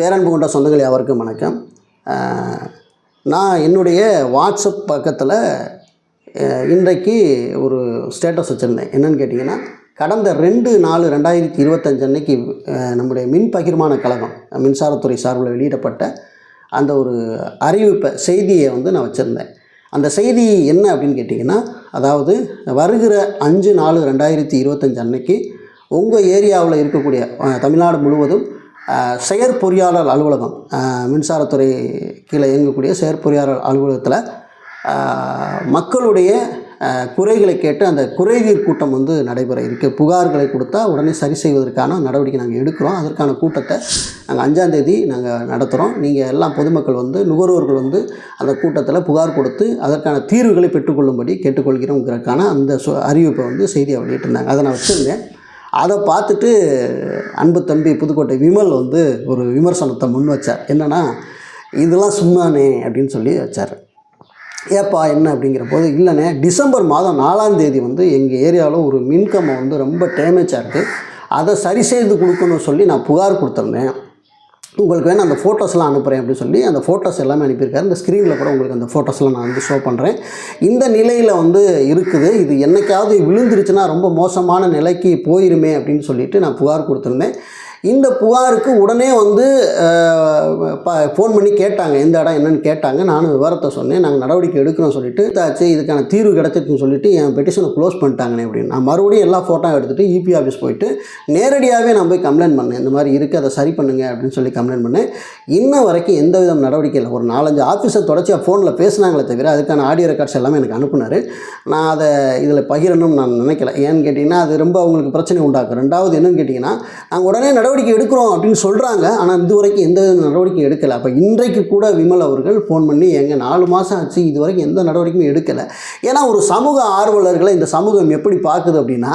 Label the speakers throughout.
Speaker 1: பேரன்பு கொண்ட சொந்தங்கள் யாவருக்கும் வணக்கம். நான் என்னுடைய வாட்ஸ்அப் பக்கத்தில் இன்றைக்கு ஒரு ஸ்டேட்டஸ் வச்சுருந்தேன். என்னென்னு கேட்டிங்கன்னா கடந்த ரெண்டு நாலு ரெண்டாயிரத்தி இருபத்தஞ்சு அன்னைக்கு நம்முடைய மின் பகிர்மான கழகம் மின்சாரத்துறை சார்பில் வெளியிடப்பட்ட அந்த ஒரு அறிவிப்பை செய்தியை வந்து நான் வச்சுருந்தேன். அந்த செய்தி என்ன அப்படின்னு கேட்டிங்கன்னா அதாவது வருகிற அஞ்சு நாலு ரெண்டாயிரத்தி இருபத்தஞ்சு அன்னைக்கு உங்கள் ஏரியாவில் இருக்கக்கூடிய தமிழ்நாடு முழுவதும் செயற்பொறியாளர் அலுவலகம் மின்சாரத்துறை கீழே இயங்கக்கூடிய செயற்பொறியாளர் அலுவலகத்தில் மக்களுடைய குறைகளை கேட்டு அந்த குறைதீர் கூட்டம் வந்து நடைபெற இருக்குது புகார்களை கொடுத்தா உடனே சரி செய்வதற்கான நடவடிக்கை நாங்கள் எடுக்கிறோம். அதற்கான கூட்டத்தை நாங்கள் அஞ்சாந்தேதி நாங்கள் நடத்துகிறோம் நீங்கள் எல்லாம் பொதுமக்கள் வந்து நுகர்வோர்கள் வந்து அந்த கூட்டத்தில் புகார் கொடுத்து அதற்கான தீர்வுகளை பெற்றுக்கொள்ளும்படி கேட்டுக்கொள்கிறோங்கிறதுக்கான அந்த சொ அறிவிப்பை வந்து செய்தியை வெளியிட்டிருந்தாங்க. அதை நான் வச்சுருந்தேன். அதை பார்த்துட்டு அன்பு தம்பி புதுக்கோட்டை விமல் வந்து ஒரு விமர்சனத்தை முன் வச்சார். என்னென்னா இதெல்லாம் சும்மானே அப்படின்னு சொல்லி வச்சார். ஏப்பா என்ன அப்படிங்கிற போது இல்லைண்ணே டிசம்பர் மாதம் நாலாம் தேதி வந்து எங்கள் ஏரியாவில் ஒரு மின்கம்பம் வந்து ரொம்ப டேமேஜாக இருக்குது அதை சரி செய்து கொடுக்கணும்னு சொல்லி நான் புகார் கொடுத்துருந்தேன். உங்களுக்கு வேணால் அந்த ஃபோட்டோஸ்லாம் அனுப்புகிறேன் அப்படின்னு சொல்லி அந்த ஃபோட்டோஸ் எல்லாமே அனுப்பியிருக்காரு. இந்த ஸ்க்ரீனில் கூட உங்களுக்கு அந்த ஃபோட்டோஸ்லாம் நான் வந்து ஷோ பண்ணுறேன் இந்த நிலையில் வந்து இருக்குது இது என்னைக்காவது விழுந்துருச்சுன்னா ரொம்ப மோசமான நிலைக்கு போயிருமே அப்படின்னு சொல்லிட்டு நான் புகார் கொடுத்துருந்தேன். இந்த புகாருக்கு உடனே வந்து ஃபோன் பண்ணி கேட்டாங்க. எந்த இடம் என்னன்னு கேட்டாங்க. நானும் விவரத்தை சொன்னேன். நாங்கள் நடவடிக்கை எடுக்கிறோம் சொல்லிட்டு தாச்சு இதுக்கான தீர்வு கிடைச்சிருக்குன்னு சொல்லிட்டு என் பெட்டிஷனை க்ளோஸ் பண்ணிட்டாங்கண்ணே அப்படின்னு. நான் மறுபடியும் எல்லா ஃபோட்டோ எடுத்துகிட்டு இபி ஆஃபீஸ் போயிட்டு நேரடியாகவே நான் போய் கம்ப்ளைண்ட் பண்ணேன். இந்த மாதிரி இருக்குது அதை சரி பண்ணுங்க அப்படின்னு சொல்லி கம்ப்ளைண்ட் பண்ணேன். இன்ன வரைக்கும் எந்த விதம் நடவடிக்கை இல்லை. ஒரு நாலஞ்சு ஆஃபீஸர் தொடர்ச்சியாக ஃபோனில் பேசுனாங்களே தவிர அதுக்கான ஆடியோ ரெக்கார்ட்ஸ் எல்லாமே எனக்கு அனுப்புனார். நான் அதை இதில் பகிரணும்னு நான் நினைக்கல. ஏன்னு கேட்டிங்கன்னா அது ரொம்ப அவங்களுக்கு பிரச்சனை உண்டாக்கும். ரெண்டாவது என்னன்னு கேட்டிங்கன்னா நாங்கள் உடனே நடவடிக்கை நடவடிக்கை எடுக்கிறோம் அப்படின்னு சொல்கிறாங்க ஆனால் இது வரைக்கும் எந்த நடவடிக்கையும் எடுக்கலை. அப்போ இன்றைக்கு கூட விமல் அவர்கள் ஃபோன் பண்ணி எங்கள் நாலு மாதம் ஆச்சு. இது வரைக்கும் எந்த நடவடிக்கையும் எடுக்கலை. ஏன்னா ஒரு சமூக ஆர்வலர்களை இந்த சமூகம் எப்படி பார்க்குது அப்படின்னா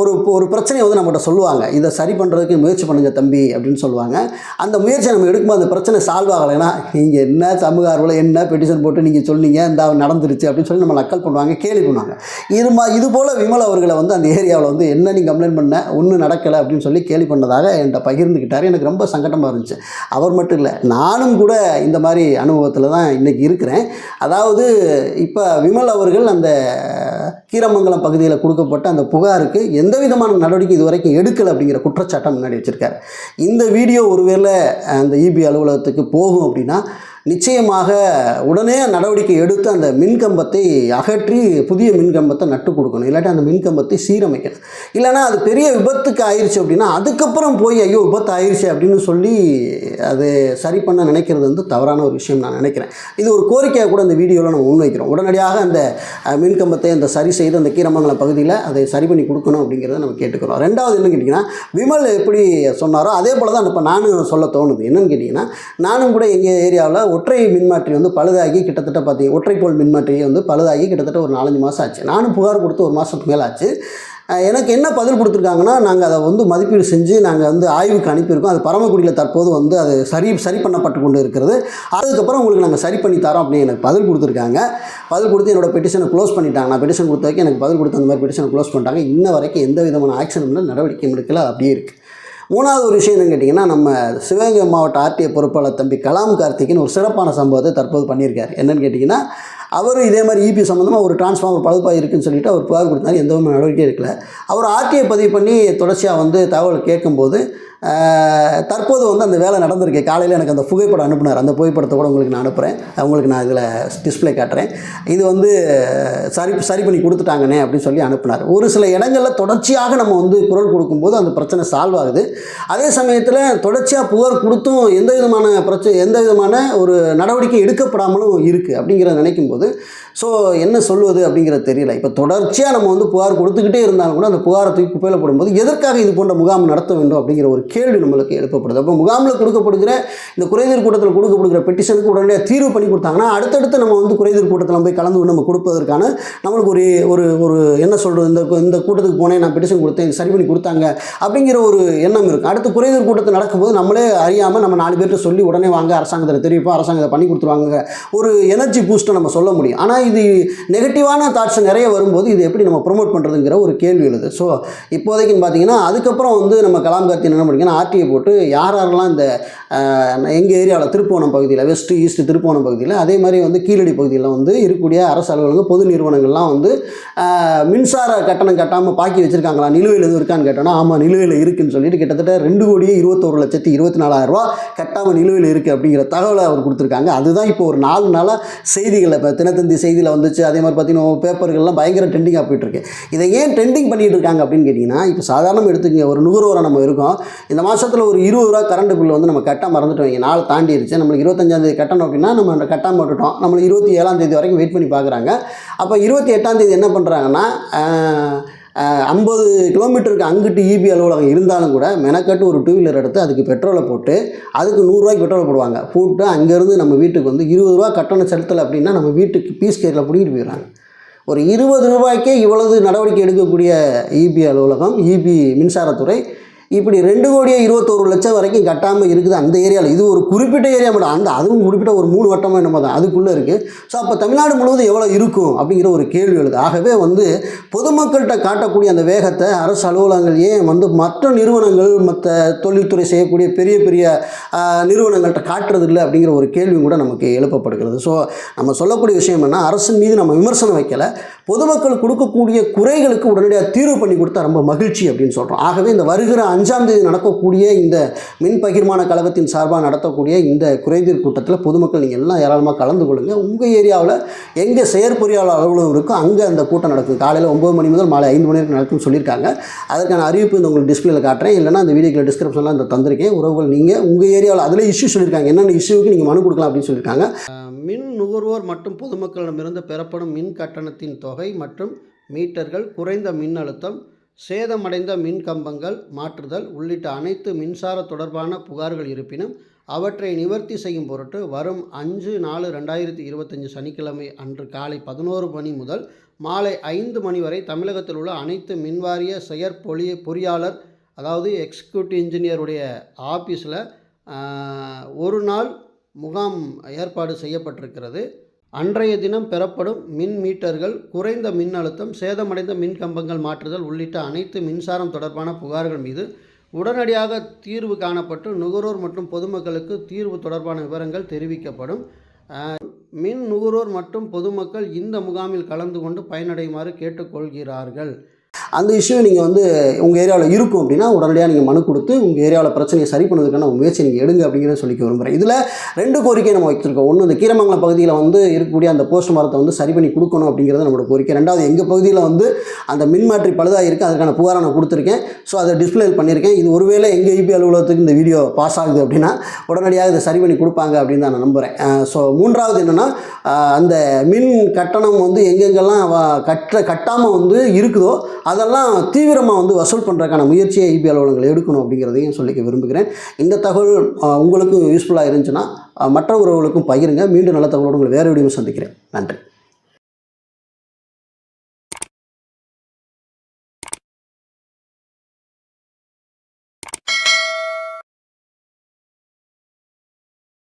Speaker 1: ஒரு ஒரு பிரச்சனையை வந்து நம்மகிட்ட சொல்லுவாங்க. இதை சரி பண்ணுறதுக்கு முயற்சி பண்ணுங்க தம்பி அப்படின்னு சொல்லுவாங்க. அந்த முயற்சி நம்ம எடுக்கும்போது அந்த பிரச்சனை சால்வ் ஆகலைன்னா நீங்கள் என்ன சமூக ஆர்வலர் என்ன பெட்டிஷன் போட்டு நீங்கள் சொன்னீங்க? இந்த நடந்துருச்சு அப்படின்னு சொல்லி நம்ம நக்கல் பண்ணுவாங்க கேள்வி பண்ணுவாங்க. இது மா இது போல் விமல் அவர்களை வந்து அந்த ஏரியாவில் வந்து என்ன நீ கம்ப்ளைண்ட் பண்ண? ஒன்றும் நடக்கலை அப்படின்னு சொல்லி கேலி பண்ணதாக என்கிட்ட பகிர்ந்துக்கிட்டார். எனக்கு ரொம்ப சங்கடமாக இருந்துச்சு. அவர் மட்டும் இல்லை நானும் கூட இந்த மாதிரி அனுபவத்தில் தான் இன்றைக்கி இருக்கிறேன். அதாவது இப்போ விமல் அவர்கள் அந்த கீரமங்கலம் பகுதியில் கொடுக்கப்பட்ட அந்த புகாருக்கு எந்த விதமான நடவடிக்கை இதுவரைக்கும் எடுக்கலை அப்படிங்கிற குற்றச்சாட்டை முன்னாடி வச்சுருக்காரு. இந்த வீடியோ ஒருவேளை அந்த இபி அலுவலகத்துக்கு போகும் அப்படின்னா நிச்சயமாக உடனே நடவடிக்கை எடுத்து அந்த மின்கம்பத்தை அகற்றி புதிய மின்கம்பத்தை நட்டு கொடுக்கணும். இல்லாட்டி அந்த மின்கம்பத்தை சீரமைக்கணும். இல்லைன்னா அது பெரிய விபத்துக்கு ஆயிடுச்சு அப்படின்னா அதுக்கப்புறம் போய் ஐயோ விபத்து ஆயிடுச்சு அப்படின்னு சொல்லி அது சரி பண்ண நினைக்கிறது வந்து தவறான ஒரு விஷயம் நான் நினைக்கிறேன். இது ஒரு கோரிக்கையாக கூட அந்த வீடியோவில் நம்ம முன்வைக்கிறோம். உடனடியாக அந்த மின்கம்பத்தை அந்த சரி செய்து அந்த கீரமங்கலம் பகுதியில் அதை சரி பண்ணி கொடுக்கணும் அப்படிங்கிறத நம்ம கேட்டுக்கிறோம். ரெண்டாவது என்ன கேட்டிங்கன்னா விமல் எப்படி சொன்னாரோ அதே போல் தான் இப்போ நானும் சொல்ல தோணுது. என்னன்னு கேட்டிங்கன்னா நானும் கூட எங்கள் ஏரியாவில் ஒற்றை மின்மாற்றி வந்து பழுதாகி கிட்டத்தட்ட பார்த்தீங்க ஒற்றை போல் மின்மாற்றி வந்து பழுதாகி கிட்டத்தட்ட ஒரு நாலஞ்சு மாதம் ஆச்சு. நானும் புகார் கொடுத்து ஒரு மாதத்துக்கு மேலே ஆச்சு. எனக்கு என்ன பதில் கொடுத்துருக்காங்கன்னா நாங்கள் அதை வந்து மதிப்பீடு செஞ்சு நாங்கள் வந்து ஆய்வுக்கு அனுப்பியிருக்கோம். அது பரமக்குடியில் தற்போது வந்து அது சரி சரி பண்ணப்பட்டு கொண்டு இருக்கிறது. அதுக்கப்புறம் உங்களுக்கு நாங்கள் சரி பண்ணி தரோம் அப்படின்னு எனக்கு பதில் கொடுத்துருக்காங்க. பதில் கொடுத்து என்னோட பெட்டிஷனை க்ளோஸ் பண்ணிட்டாங்க. நான் பெட்டிஷன் கொடுத்த வரைக்கும் எனக்கு பதில் கொடுத்து அந்த மாதிரி பெட்டிஷனை க்ளோஸ் பண்ணிட்டாங்க. இன்ன வரைக்கும் எந்த விதமான ஆக்ஷனும் நடவடிக்கையும் எடுக்கல. அப்படியே இருக்குது மூணாவது ஒரு விஷயம் என்னன்னு கேட்டிங்கன்னா நம்ம சிவகங்கை மாவட்ட ஆர்டிஐ பொறுப்பாளர் தம்பி கலாம் கார்த்திக்னு ஒரு சிறப்பான சம்பவத்தை தற்போது பண்ணியிருக்காரு. என்னென்னு கேட்டிங்கன்னா அவர் இதே மாதிரி இபி சம்மந்தமாக ஒரு டிரான்ஸ்ஃபார்மர் பழுப்பாக இருக்குன்னு சொல்லிட்டு அவர் புகார் கொடுத்தாரு. எந்த ஒரு நடவடிக்கையும் எடுக்கல. அவர் ஆர்டிஐ பதிவு பண்ணி தொடர்ச்சியாக வந்து தகவல் கேட்கும்போது தற்போது வந்து அந்த வேலை நடந்திருக்கு. காலையில் எனக்கு அந்த புகைப்படம் அனுப்புனார். அந்த புகைப்படத்தை கூட உங்களுக்கு நான் அனுப்புகிறேன் உங்களுக்கு நான் இதில் டிஸ்ப்ளே காட்டுறேன். இது வந்து சரி சரி பண்ணி கொடுத்துட்டாங்கண்ணே அப்படின்னு சொல்லி அனுப்புனார். ஒரு சில இடங்களில் தொடர்ச்சியாக நம்ம வந்து குரல் கொடுக்கும்போது அந்த பிரச்சனை சால்வ் ஆகுது. அதே சமயத்தில் தொடர்ச்சியாக புகார் கொடுத்தும் எந்த விதமான பிரச்சனை எந்த விதமான ஒரு நடவடிக்கை எடுக்கப்படாமலும் இருக்குது அப்படிங்கிறத நினைக்கும் போது ஸோ என்ன சொல்லுவது அப்படிங்கிறது தெரியல. இப்போ தொடர்ச்சியாக நம்ம வந்து புகார் கொடுத்துக்கிட்டே இருந்தாலும் கூட அந்த புகாரை தூக்கி குப்பையில் போடும்போது எதற்காக இது போன்ற முகாம் நடத்த வேண்டும் அப்படிங்கிற ஒரு கேள்வி நம்மளுக்கு எழுப்பப்படுது. அப்போ முகாமில் கொடுக்கப்படுகிற இந்த குறைதீர் கூட்டத்தில் கொடுக்கப்படுகிற பெட்டிஷனுக்கு உடனே தீர்வு பண்ணி கொடுத்தாங்கன்னா அடுத்தடுத்து நம்ம வந்து குறைதீர் கூட்டத்தில் போய் கலந்து நம்ம கொடுப்பதற்கான நம்மளுக்கு ஒரு ஒரு ஒரு என்ன சொல்கிறது இந்த இந்த கூட்டத்துக்கு போனேன் நான் பெட்டிஷன் கொடுத்தேன் சரி பண்ணி கொடுத்தாங்க அப்படிங்கிற ஒரு எண்ணம் இருக்கும் அடுத்து குறைதீர் கூட்டத்தில் நடக்கும்போது நம்மளே அறியாமல் நம்ம நாலு பேர்கிட்ட சொல்லி உடனே வாங்க அரசாங்கத்தில் தெரிவிப்போம் அரசாங்கத்தை பண்ணி கொடுத்துருவாங்க ஒரு எனர்ஜி பூஸ்ட்டை நம்ம சொல்ல முடியும். ஆனால் ஆனால் இது நெகட்டிவான தாட்ஸ் நிறைய வரும்போது இது எப்படி நம்ம ப்ரொமோட் பண்ணுறதுங்கிற ஒரு கேள்வி எழுது. ஸோ இப்போதைக்குன்னு பார்த்தீங்கன்னா அதுக்கப்புறம் வந்து நம்ம கலாம் கார்த்தி என்ன பண்ணிங்கன்னா ஆர்டிஐ போட்டு யார் யாரெல்லாம் இந்த எங்கள் ஏரியாவில் திருப்போணம் பகுதியில் வெஸ்ட்டு ஈஸ்ட்டு திருப்போணம் பகுதியில் அதே மாதிரி வந்து கீழடி பகுதியில் வந்து இருக்கக்கூடிய அரசு அலுவலகங்கள் பொது நிறுவனங்கள்லாம் வந்து மின்சார கட்டணம் கட்டாமல் பாக்கி வச்சுருக்காங்களா? நிலுவையில் எதுவும் இருக்கான்னு கேட்டோன்னா ஆமாம் நிலுவையில் இருக்குன்னு சொல்லிட்டு கிட்டத்தட்ட ரெண்டு கோடியே இருபத்தோரு லட்சத்தி இருபத்தி நாலாயிரம் ரூபா கட்டாமல் நிலுவையில் இருக்குது அப்படிங்கிற தகவலை அவர் கொடுத்துருக்காங்க. அதுதான் இப்போ ஒரு நாலு நாளாக செய்திகளில் இப்போ தினத்தந்தி செய்தியில் வந்துச்சு. அதே மாதிரி பார்த்தீங்கன்னா பேப்பர்கள்லாம் பயங்கர ட்ரெண்டிங்காக போயிட்டுருக்கு இதை ஏன் ட்ரெண்டிங் பண்ணிகிட்டு இருக்காங்க அப்படின்னு கேட்டிங்கன்னா இப்போ சாதாரணமாக எடுத்துக்கங்க ஒரு நுகர்வோராக நம்ம இருக்கோம். இந்த மாதத்தில் ஒரு இருபது ரூபா கரண்ட் பில் வந்து நம்ம கட்ட மறந்துட்டோம். வைங்க நாள் தாண்டிடுச்சு நம்மளுக்கு இருபத்தஞ்சாந்தேதி கட்டணும் அப்படின்னா நம்ம அந்த கட்டாமல் விட்டுட்டோம். நம்மளுக்கு இருபத்தி ஏழாம் தேதி வரைக்கும் வெயிட் பண்ணி பார்க்குறாங்க அப்போ இருபத்தி எட்டாம் தேதி என்ன பண்ணுறாங்கன்னா ஐம்பது கிலோமீட்டருக்கு அங்கிட்டு இபி அலுவலகம் இருந்தாலும் கூட மெனக்கட்டு ஒரு டூ வீலர் எடுத்து அதுக்கு பெட்ரோலை போட்டு அதுக்கு நூறுரூவாய்க்கு பெட்ரோல் போடுவாங்க. போட்டு அங்கேருந்து நம்ம வீட்டுக்கு வந்து இருபது ரூபா கட்டணம் செலுத்தலை அப்படின்னா நம்ம வீட்டுக்கு பீஸ் கேரில் பிடிக்கிட்டு போயிடுறாங்க. ஒரு இருபது ரூபாய்க்கே இவ்வளவு நடவடிக்கை எடுக்கக்கூடிய இபி அலுவலகம் இபி மின்சாரத்துறை இப்படி ரெண்டு கோடியே இருபத்தோரு லட்சம் வரைக்கும் கட்டாமல் இருக்குது அந்த ஏரியாவில் இது ஒரு குறிப்பிட்ட ஏரியா மட்டும் அந்த அதுவும் குறிப்பிட்ட ஒரு மூணு வட்டமாக என்னமோ தான் அதுக்குள்ளே இருக்குது ஸோ அப்போ தமிழ்நாடு முழுவதும் எவ்வளோ இருக்கும் அப்படிங்கிற ஒரு கேள்வி எழுது. ஆகவே வந்து பொதுமக்கள்கிட்ட காட்டக்கூடிய அந்த வேகத்தை அரசு அலுவலகங்கள் ஏன் வந்து மற்ற நிறுவனங்கள் மற்ற தொழில்துறை செய்யக்கூடிய பெரிய பெரிய நிறுவனங்கள்கிட்ட காட்டுறது இல்லை அப்படிங்கிற ஒரு கேள்வியும் கூட நமக்கு எழுப்பப்படுகிறது. ஸோ நம்ம சொல்லக்கூடிய விஷயம் என்ன அரசின் மீது நம்ம விமர்சனம் வைக்கலை. பொதுமக்கள் கொடுக்கக்கூடிய குறைகளுக்கு உடனடியாக தீர்வு பண்ணி கொடுத்தா ரொம்ப மகிழ்ச்சி அப்படின்னு சொல்கிறோம் ஆகவே இந்த வருகிற அஞ்சாம் தேதி நடக்கக்கூடிய இந்த மின் பகிர்மான கழகத்தின் சார்பாக நடத்தக்கூடிய இந்த குறைதீர் கூட்டத்தில் பொதுமக்கள் நீங்கள் எல்லாம் ஏராளமாக கலந்து கொள்ளுங்கள் உங்கள் ஏரியாவில் எங்கே செயற்பொறியாளர் அலுவலகம் இருக்கோ அங்கே அந்த கூட்டம் நடக்கும் காலையில் ஒம்பது மணி முதல் மாலை ஐந்து மணி வரைக்கும் நடக்கும்னு சொல்லியிருக்காங்க. அதற்கான அறிவிப்பு இந்த உங்களுக்கு டிஸ்பிளேல காட்டுறேன். இல்லைனா அந்த வீடியோக்கில் டிஸ்கிரிப்ஷனில் இந்த தந்திருக்கேன். உறவுகள் நீங்கள் உங்கள் ஏரியாவில் அதில் இஷ்யூ சொல்லியிருக்காங்க. என்னென்ன இஷ்யூவுக்கு நீங்கள் மனு கொடுக்கலாம் அப்படின்னு சொல்லியிருக்காங்க. மின் நுகர்வோர் மற்றும் பொதுமக்களிடமிருந்து பெறப்படும் மின் கட்டணத்தின் தொகை மற்றும் மீட்டர்கள் குறைந்த மின் அழுத்தம் சேதமடைந்த மின் கம்பங்கள் மாற்றுதல் உள்ளிட்ட அனைத்து மின்சார தொடர்பான புகார்கள் இருப்பினும் அவற்றை நிவர்த்தி செய்யும் பொருட்டு வரும் அஞ்சு நாலு ரெண்டாயிரத்தி இருபத்தஞ்சி சனிக்கிழமை அன்று காலை பதினோரு மணி முதல் மாலை ஐந்து மணி வரை தமிழகத்தில் உள்ள அனைத்து மின்வாரிய செயற்பொழி பொறியாளர் அதாவது எக்ஸிக்யூட்டிவ் இன்ஜினியருடைய ஆஃபீஸில் ஒரு நாள் முகாம் ஏற்பாடு செய்யப்பட்டிருக்கிறது. அன்றைய தினம் பெறப்படும் மின் மீட்டர்கள் குறைந்த மின் அழுத்தம் சேதமடைந்த மின் கம்பங்கள் மாற்றுதல் உள்ளிட்ட அனைத்து மின்சாரம் தொடர்பான புகார்கள் மீது உடனடியாக தீர்வு காணப்பட்டு நுகர்வோர் மற்றும் பொதுமக்களுக்கு தீர்வு தொடர்பான விவரங்கள் தெரிவிக்கப்படும். மின் நுகர்வோர் மற்றும் பொதுமக்கள் இந்த முகாமில் கலந்து கொண்டு பயனடையுமாறு கேட்டுக்கொள்கிறார்கள். அந்த இஷ்யூ நீங்கள் வந்து உங்கள் ஏரியாவில் இருக்கும் அப்படின்னா உடனடியாக நீங்கள் மனு கொடுத்து உங்கள் ஏரியாவில் பிரச்சனையை சரி பண்ணுறதுக்கான முயற்சி நீங்கள் எடுங்க அப்படிங்கிறத சொல்லிக்க விரும்புகிறேன் இதில் ரெண்டு கோரிக்கை நம்ம வச்சுருக்கோம் ஒன்று இந்த கீரமங்கலம் பகுதியில் வந்து இருக்கக்கூடிய அந்த போஸ்ட் மரத்தை வந்து சரி பண்ணி கொடுக்கணும் அப்படிங்கிறது நம்மளோட கோரிக்கை. ரெண்டாவது எங்கள் பகுதியில் வந்து அந்த மின்மாற்றி பழுதாக இருக்குது அதுக்கான புகாரை நான் கொடுத்துருக்கேன். ஸோ அதை டிஸ்பிளே பண்ணியிருக்கேன் இது ஒருவேளை எங்கள் ஐபி அலுவலகத்துக்கு இந்த வீடியோ பாஸ் ஆகுது அப்படின்னா உடனடியாக இதை சரி பண்ணி கொடுப்பாங்க அப்படின்னு தான் நான் நம்புகிறேன் ஸோ மூன்றாவது என்னென்னா அந்த மின் கட்டணம் வந்து எங்கெங்கெல்லாம் கட்ட கட்டாமல் வந்து இருக்குதோ அதெல்லாம் தீவிரமாக வந்து வசூல் பண்ணுறதுக்கான முயற்சியை ஐபி அலுவலகங்கள் எடுக்கணும் அப்படிங்கிறதையும் சொல்லிக்க விரும்புகிறேன். இந்த தகவல் உங்களுக்கும் யூஸ்ஃபுல்லாக இருந்துச்சுன்னா மற்ற உறவுகளுக்கும் பகிருங்க. மீண்டும் நல்ல தகவலோடு உங்களை வேறு வீடியோ சந்திக்கிறேன். நன்றி.